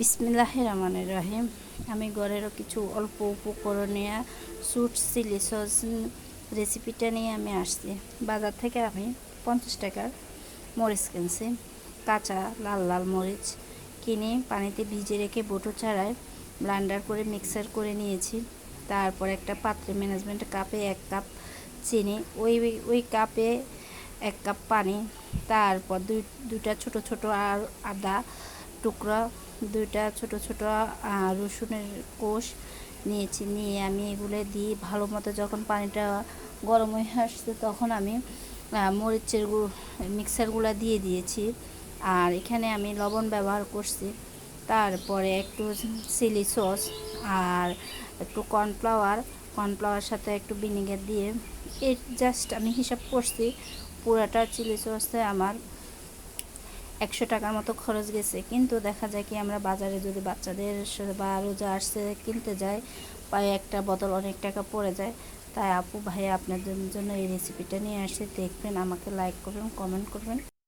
বিসমিল্লাহ রহমানের রহিম। আমি ঘরেরও কিছু অল্প উপকরণীয় সুট চিলি সস রেসিপিটা নিয়ে আমি আসছি। বাজার থেকে আমি পঞ্চাশ টাকার মরিচ কিনছি। কাঁচা, লাল লাল মরিচ কিনে পানিতে ভিজে রেখে বটো চারায় ব্লান্ডার করে মিক্সার করে নিয়েছি। তারপর একটা পাত্রে ম্যানেজমেন্ট কাপে এক কাপ চিনি, ওই ওই কাপে এক কাপ পানি, তারপর দুই, দুইটা ছোট ছোট আর আদা টুকরা দুইটা ছোট ছোট রসুনের কোষ নিয়েছি। নিয়ে আমি এগুলো দিয়ে ভালো মতো যখন পানিটা গরম হয়ে আসছে তখন আমি মরিচের গু- মিক্সারগুলো দিয়ে দিয়েছি। আর এখানে আমি লবণ ব্যবহার করছি। তারপরে একটু চিলি সস আর একটু কর্নফ্লাওয়ার কর্নফ্লাওয়ার সাথে একটু ভিনেগার দিয়ে। এই জাস্ট আমি হিসাব করছি, পুরাটা চিলি সসে আমার একশো টাকার মতো খরচ গেছে। কিন্তু দেখা যায় কি আমরা বাজারে যদি বাচ্চাদের বা আরও যা আসছে, কিনতে যাই, পায়ে একটা বোতল অনেক টাকা পড়ে যায়। তাই আপু ভাই আপনাদের জন্য এই রেসিপিটা নিয়ে আসে দেখবেন আমাকে লাইক করবেন কমেন্ট করবেন।